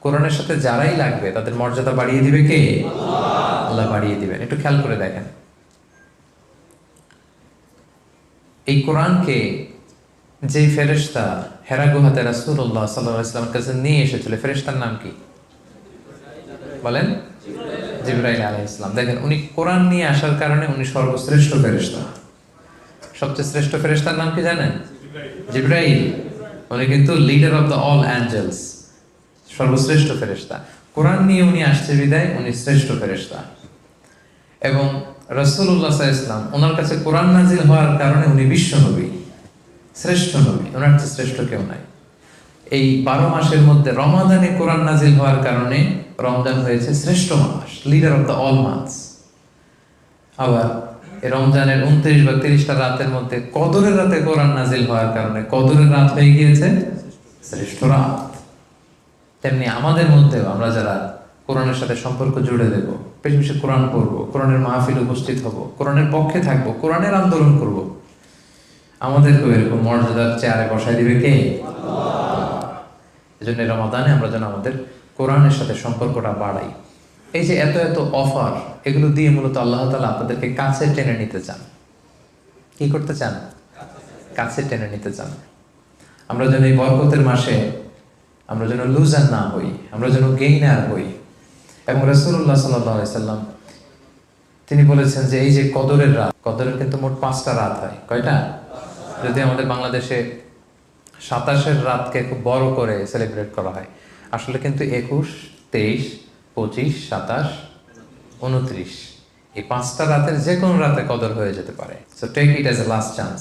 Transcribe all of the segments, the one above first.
কোরআনের সাথে যারাই লাগবে, তাদের মর্যাদা বাড়িয়ে দিবে কে? আল্লাহ বাড়িয়ে দিবেন। একটু খেয়াল করে দেখেন। এই কোরআনকে যে ফেরেশতা হেরা গুহাতে রাসূলুল্লাহ সাল্লাল্লাহু আলাইহি কাছে নিয়ে এসেছিল, ফেরেশতার নাম কি? বলেন। জিবরাইল আলাইহিস সালাম। দেখেন, উনি কোরআন নিয়ে আসার কারণে উনি সর্বশ্রেষ্ঠ ফেরেশতা। সবচেয়ে শ্রেষ্ঠ ফেরেশতার নাম কি জানেন? জিব্রাইল। উনি কিন্তু leader of the all angels সর্বশ্রেষ্ঠ ফেরেশতা। কোরআন নিয়ে উনি আসছে বিদায়, উনি শ্রেষ্ঠ ফেরেশতা। এবং রসুল্লাহ ইসলাম ওনার কাছে কোরআন নাজিল হওয়ার কারণে উনি বিশ্ব নবী, শ্রেষ্ঠ নবী। ওনার চেয়ে শ্রেষ্ঠ কেউ নাই। এই বারো মাসের মধ্যে রমাদানে কোরআন নাজিল হওয়ার কারণে রমজান হয়েছে শ্রেষ্ঠ মাস leader of the all months আবার রমজানের উনত্রিশ বা তিরিশটা রাতের মধ্যে কদরের রাতে কোরআন নাজিল হওয়ার কারণে কদরের রাত হয়ে গিয়েছে শ্রেষ্ঠ রাত। তেমনি আমাদের মধ্যেও আমরা যারা কোরআনের সাথে সম্পর্ক জুড়ে দেব, বেশি বেশি কোরআন পড়ব, কোরআনের মাহফিল উপস্থিত হব, কোরআনের পক্ষে থাকব, কোরআনের আন্দোলন করব, আমাদেরকেও এরকম মর্যাদার চেয়ারে বসাই দিবে কে? এই জন্য রমাদানে আমরা যেন আমাদের কোরআনের সাথে সম্পর্কটা বাড়াই। এই যে এত এত অফার, এগুলো দিয়ে মূলত আল্লাহ তালা আপনাদেরকে কাছে টেনে নিতে চান। কি করতে চান? কাছে টেনে নিতে চান। আমরা যেন এই বরকতের মাসে আমরা যেন লুজার না হই, আমরা যেন গেইনার হই। এবং রসুল্লাহ সাল্লাম, তিনি বলেছেন যে এই যে কদরের রাত, কদরের কিন্তু মোট পাঁচটা রাত হয়। কয়টা? যদি আমাদের বাংলাদেশে সাতাশের রাতকে খুব বড় করে সেলিব্রেট করা হয়, আসলে কিন্তু একুশ, তেইশ, পঁচিশ, সাতাশ, উনত্রিশ, এই পাঁচটা রাতের যে কোনো রাতে কদর হয়ে যেতে পারে। So take it as a last chance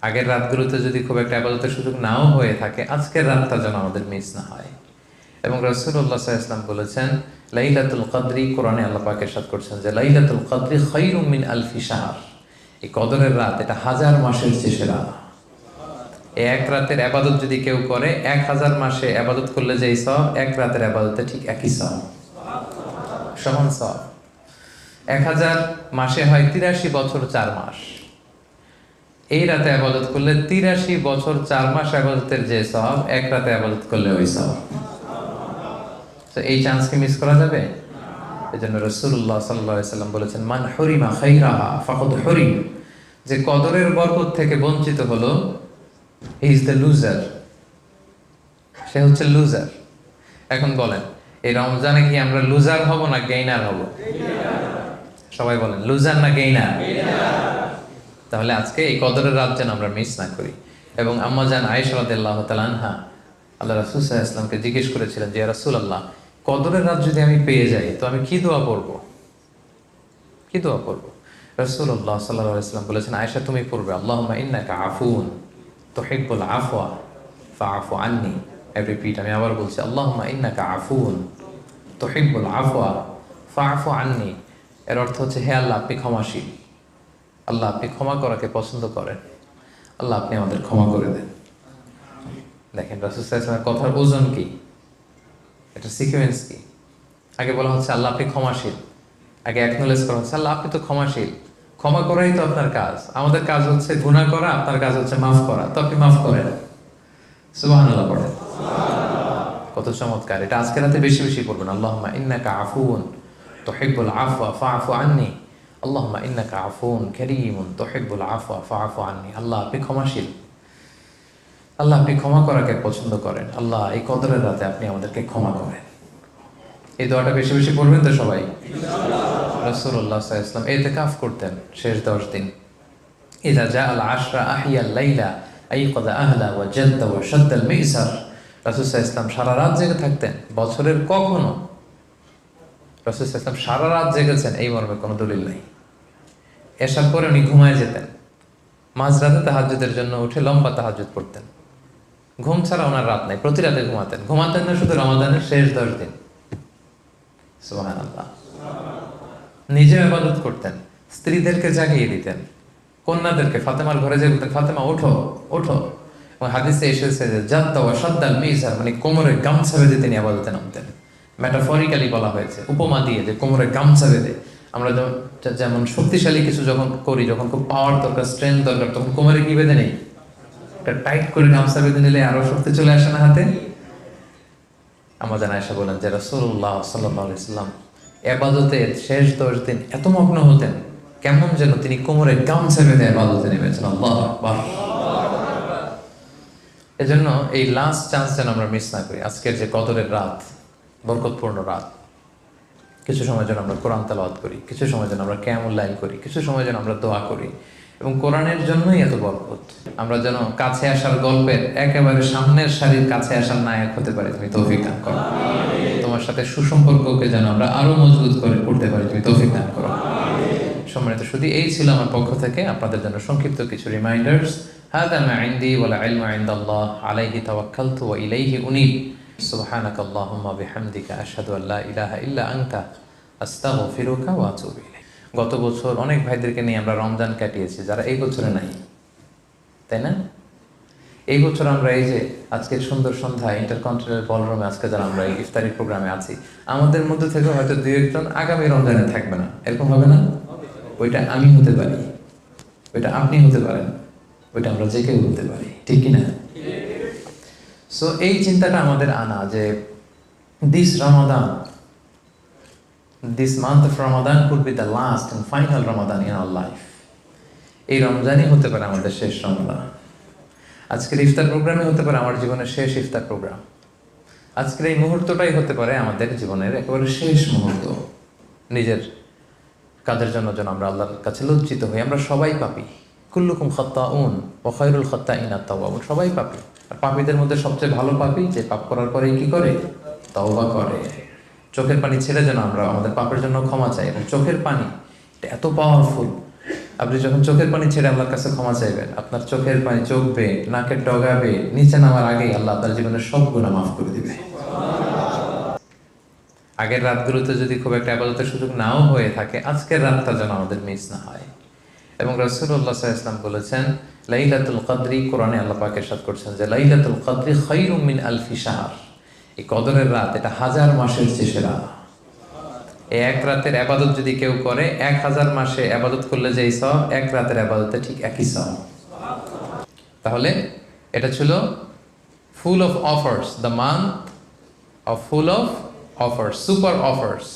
আগের রাতগুলোতে যদি খুব একটা আবাদতের সুযোগ নাও হয়ে থাকে, আজকের রাতটা যেন আমাদের মিস না হয়। এবং রসুল্লাহ ইসলাম বলেছেন, লাইলাতুল কদরি, কোরআনে আল্লাহ পাক এরশাদ করছেন যে, লাইলাতুল কদরি খৈরুম মিন আলফি শাহর। এই কদরের রাত, এটা হাজার মাসের চেয়ে এই এক রাতের আবাদত যদি কেউ করে, এক হাজার মাসে আবাদত করলে যেই সব, এক রাতের আবাদতে ঠিক একই সব। সমান সব। এক হাজার মাসে হয় তিরাশি বছর চার মাস। এই রাতে আবাদত করলে তিরাশি বছর চার মাস আবাদতের যে সব এক রাতে আবাদত করলে ওই সব তো এই চান্সকে মিস করা যাবে? এই জন্য রসুল্লাহ সাল্লাম বলেছেন, মান হরিমা হরিম। যে কদরের বরকত থেকে বঞ্চিত হলো ইজ দ্য লুজার সে হচ্ছে লুজার এখন বলেন, এই রমজানে কি আমরা লুজার হব না গেইনার হব? সবাই বলেন লুজার না গেইনার তাহলে আজকে এই কদরের রাত যেন আমরা মিস না করি। এবং আম্মা জান আয়েশাল্লাহ তালানহা আল্লাহ রাসুল সাহা ইসলামকে জিজ্ঞেস করেছিলেন যে রাসুল আল্লাহ কদরের রাত যদি আমি পেয়ে যাই, তো আমি কি দোয়া পড়ব? কি দোয়া পড়ব? রসুল্লাহ সাল্লাহ ইসলাম বলেছেন, আয়েশা, তুমি পড়বে আল্লাহ ইন্নাকা আফুন তোহিব্বুল আফওয়া ফা আফু আন্নি রিপিট আমি আবার বলছি আল্লাহ ইন্নাকা আফুন তোহিব্বুল আফওয়া ফা আফু আন্নি। এর অর্থ হচ্ছে, হে আল্লাহ, আপনি ক্ষমাশীল। আল্লাহ আপনি ক্ষমা করাকে পছন্দ করেন। আল্লাহ আপনি আমাদের ক্ষমা করে দেন। দেখেন রাসুসাল্লামের কথার ওজন কি? এটা সিকুয়েন্স কি? আগে বলা হচ্ছে, আল্লাহ আপনি ক্ষমাশীল। আগে অ্যাকনোলেজ করা হচ্ছে, আল্লাহ আপনি তো ক্ষমাশীল। ক্ষমা করাই তো আপনার কাজ। আমাদের কাজ হচ্ছে গুণা করা, আপনার কাজ হচ্ছে মাফ করা। তো আপনি মাফ করেন। সুবাহ পড়েন। কত চমৎকার। এটা আজকে রাতে বেশি বেশি পড়বেন। আল্লাহ ইন্নাকা আফুন তোহিব্বুল আফওয়া ফা আফু আন্নি। আল্লাহ ইন্নাকা আফুন করিমুন ফা আফু আন্নি। আল্লাহ আপনি ক্ষমাশীল। আল্লাহ আপনি ক্ষমা করাকে পছন্দ করেন। আল্লাহ এই কদরের রাতে আপনি আমাদেরকে ক্ষমা করেন। এই দোয়াটা বেশি বেশি পড়বেন তো সবাই? রসুল্লাহ ইসলাম এতে কাফ করতেন শেষ দশ দিন। ইদা জা আল আশরা আহিয়া লাইলা আই কদা আহলা ও জেদ্দা ও সদ্দাল মিসার। রাসুসাহ ইসলাম সারা রাত জেগে থাকতেন। বছরের কখনো রাসুসাহ ইসলাম সারা রাত জেগেছেন, এই মর্মে কোনো দলিল নাই। এসার পরে উনি ঘুমায় যেতেন। মাঝরাতে তাহাজুদের জন্য উঠে লম্বা তাহাজুদ পড়তেন। ঘুম ছাড়া ওনার রাত নাই, প্রতি রাতে ঘুমাতেন। ঘুমাতেন না শুধু রমাদানের শেষ দশ দিন। নিজে আবাদত করতেন, স্ত্রীদেরকে জাগিয়ে দিতেন, কন্যাদেরকে, ফাতেমার ঘরে যে বলতেন, ফাতেমা, ওঠো ওঠো। হাদিসে এসেছে যে, জাত্তা ও সাদ্দাল মিজার মানে কোমরের গামছা বেঁধে তিনি আবাদতে নামতেন। ম্যাটাফরিক্যালি বলা হয়েছে, উপমা দিয়ে, যে কোমরের গামছা বেঁধে। আমরা যেমন শক্তিশালী কিছু যখন করি, যখন খুব পাওয়ার দরকার স্ট্রেংথ দরকার, তখন কোমরে কি বেঁধে নেই? একটা টাইট করে গামছা বেঁধে নিলে আরও শক্তি চলে আসে না হাতে? আমাদের আয়সা বলেন যে রসুল্লাহ সাল্লাহ ইসলাম এবাদতের শেষ দশ দিন এত মগ্ন হতেন, কেমন যেন তিনি কোমরে গামছা বেঁধে এবাদতে নেমেছেন। আল্লাহ এজন্য এই লাস্ট চান্স যেন আমরা মিস না করি। আজকের যে কদরের রাত বরকতপূর্ণ রাত কিছু সময় যেন আমরা কোরআন তালাওয়াত করি কিছু সময় যেন আমরা ক্যামুল্লাইল করি কিছু সময় যেন আমরা দোয়া করি এবং কোরআনের জন্যই এত বরকত আমরা যেন কাছে আসার গল্পের একেবারে সামনের সারির কাছে আসার নায়ক হতে পারি তুমি তৌফিক দান করো তোমার সাথে সুসম্পর্ককে যেন আমরা আরো মজবুত করে করতে পারি তুমি তৌফিক দান করো সম্মানিত শুধু এই ছিল আমার পক্ষ থেকে আপনাদের জন্য সংক্ষিপ্ত কিছু রিমাইন্ডার্স هذا ما عندي والعلم عند الله عليه توكلت وإليه أنيب سبحانك اللهم وبحمدك أشهد أن لا إله إلا أنت أستغفرك وأتوب إليك গত বছর অনেক ভাইদেরকে নিয়ে আমরা রমজান কাটিয়েছি যারা এই বছরে নাই তাই না এই বছর আমরা এই যে আজকে সুন্দর সন্ধ্যা ইন্টারকন্টিনেন্টাল বলরুমে আজকে যারা আমরা এই ইফতারি প্রোগ্রামে আছি আমাদের মধ্যে থেকে হয়তো দুই একজন আগামী রমজানে থাকবে না এরকম হবে না ওইটা আমি হতে পারি ওইটা আপনি হতে পারেন ওইটা আমরা যে কেউ হতে পারি ঠিক কিনা সো এই চিন্তাটা আমাদের আনা যে this Ramadan this month of Ramadan could be the last and final Ramadan in our life এই রমজানই হতে পারে আমাদের শেষ রমজান আজকের ইফতার প্রোগ্রামই হতে পারে আমার জীবনের শেষ ইফতার প্রোগ্রাম। আজকের এই মুহূর্তটাই হতে পারে আমাদের জীবনের একেবারে শেষ মুহূর্ত। নিজের কাজের জন্য যেন আমরা আল্লাহর কাছে লজ্জিত হই, আমরা সবাই পাপি। কুল্লুকুম খত্তা উন ওখাইরুল খত্তা ইনা তাওয়াবুন সবাই পাপি। আর পাপীদের মধ্যে সবচেয়ে ভালো পাপি যে পাপ করার পরে কি করে? তওবা করে। চোখের পানি ছেড়ে যেন আমরা আমাদের পাপের জন্য ক্ষমা চাই। এবং চোখের পানি, এটা এত পাওয়ারফুল আপনি যখন চোখের পানি ছেড়ে আল্লাহর কাছে ক্ষমা চাইবেন, আপনার চোখের পানি চোখবে, নাকের ডগাবে, নিচে নামার আগেই আল্লাহ আপনার জীবনের সব গুণা মাফ করে দিবে। আগের রাতগুলোতে যদি খুব একটা আবাদতের সুযোগ নাও হয়ে থাকে, আজকের রাতটা যেন আমাদের মিস না হয়। এবং রসুল্লাহ ইসলাম বলেছেন, লাইলাতুল কদরি কোরআনে আল্লাহ পাকের সাথ করছেন যে, লাইলাতুল কদরি খৈরুম মিন আলফি শাহর এই কদরের রাত, এটা হাজার মাসের চেয়ে সেরা এই এক রাতের আবাদত যদি কেউ করে, এক হাজার মাসে আবাদত করলে যেই সব এক রাতের আবাদতে ঠিক একই সব তাহলে এটা ছিল full of offers the month of full of offers super offers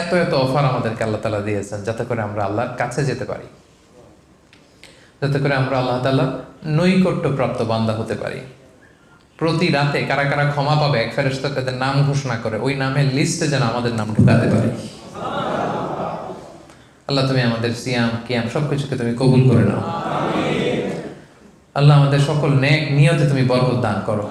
এত এত অফার আমাদেরকে আল্লাহ তালা দিয়েছেন, যাতে করে আমরা আল্লাহর কাছে যেতে পারি। যাতে করে আমরা আল্লাহ তাল্লাহ নৈকট্য প্রাপ্ত বান্দা হতে পারি। প্রতি রাতে কারা কারা ক্ষমা পাবে, এক ফেরেস্তা তাদের নাম ঘোষণা করে, ওই নামের লিস্টে যেন আমাদের নাম ঢুকাতে পারি। আল্লাহ তুমি আমাদের সিয়াম, কিয়াম সবকিছুকে তুমি কবুল করে নাও। আল্লাহ আমাদের সকল ন্যাক নিয়তে তুমি বরকত দান করো।